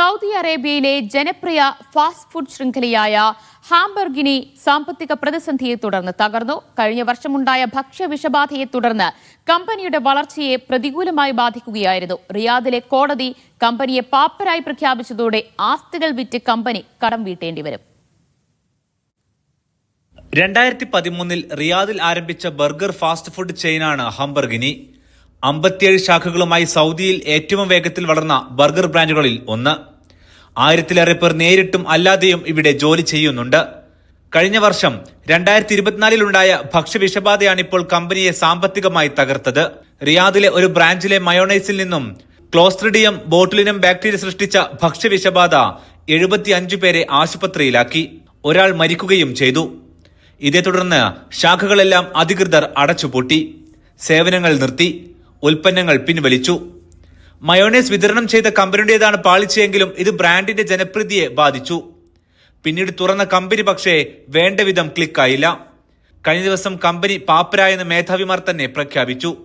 Saudi അറേബ്യയിലെ ജനപ്രിയ fast food ശൃംഖലയായ ഹാംബർഗിനി സാമ്പത്തിക പ്രതിസന്ധിയെ തുടർന്ന് തകർന്നു. കഴിഞ്ഞ വർഷമുണ്ടായ ഭക്ഷ്യ വിഷബാധയെ തുടർന്ന് കമ്പനിയുടെ വളർച്ചയെ പ്രതികൂലമായി ബാധിക്കുകയായിരുന്നു. റിയാദിലെ കോടതി കമ്പനിയെ പാപ്പരായി പ്രഖ്യാപിച്ചതോടെ ആസ്തികൾ വിറ്റ് കമ്പനി കടം വീട്ടേണ്ടി വരും. രണ്ടായിരത്തി പതിമൂന്നിൽ റിയാദിൽ ആരംഭിച്ച ബർഗർ ഫാസ്റ്റ് ഫുഡ് ചെയിനാണ് ഹംബർഗിനി. അമ്പത്തിയേഴ് ശാഖകളുമായി സൗദിയിൽ ഏറ്റവും വേഗത്തിൽ വളർന്ന ബർഗർ ബ്രാൻഡുകളിൽ ഒന്ന്. ആയിരത്തിലേറെ പേർ നേരിട്ടും അല്ലാതെയും ഇവിടെ ജോലി ചെയ്യുന്നുണ്ട്. കഴിഞ്ഞ വർഷം രണ്ടായിരത്തി ഇരുപത്തിനാലിലുണ്ടായ ഭക്ഷ്യവിഷബാധയാണ് ഇപ്പോൾ കമ്പനിയെ സാമ്പത്തികമായി തകർത്തത്. റിയാദിലെ ഒരു ബ്രാഞ്ചിലെ മയോണൈസിൽ നിന്നും ക്ലോസ്ട്രിഡിയം ബോട്ടിലിനും ബാക്ടീരിയ സൃഷ്ടിച്ച ഭക്ഷ്യവിഷബാധ എഴുപത്തിയഞ്ചു പേരെ ആശുപത്രിയിലാക്കി. ഒരാൾ മരിക്കുകയും ചെയ്തു. ഇതേ തുടർന്ന് ശാഖകളെല്ലാം അധികൃതർ അടച്ചുപൂട്ടി. സേവനങ്ങൾ നിർത്തി. ഉൽപ്പന്നങ്ങൾ പിൻവലിച്ചു. മയോണൈസ് വിതരണം ചെയ്ത കമ്പനിയുടേതാണ് പാളിച്ചയെങ്കിലും ഇത് ബ്രാൻഡിന്റെ ജനപ്രീതിയെ ബാധിച്ചു. പിന്നീട് തുറന്ന കമ്പനി പക്ഷേ വേണ്ട വിധം ക്ലിക്കായില്ല. കഴിഞ്ഞ ദിവസം കമ്പനി പാപ്പരായെന്ന് മേധാവിമാർ തന്നെ പ്രഖ്യാപിച്ചു.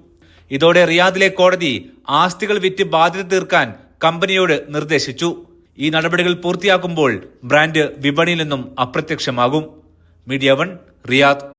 ഇതോടെ റിയാദിലെ കോടതി ആസ്തികൾ വിറ്റ് ബാധ്യത തീർക്കാൻ കമ്പനിയോട് നിർദ്ദേശിച്ചു. ഈ നടപടികൾ പൂർത്തിയാക്കുമ്പോൾ ബ്രാൻഡ് വിപണിയിൽ നിന്നും അപ്രത്യക്ഷമാകും. Media one Riyadh.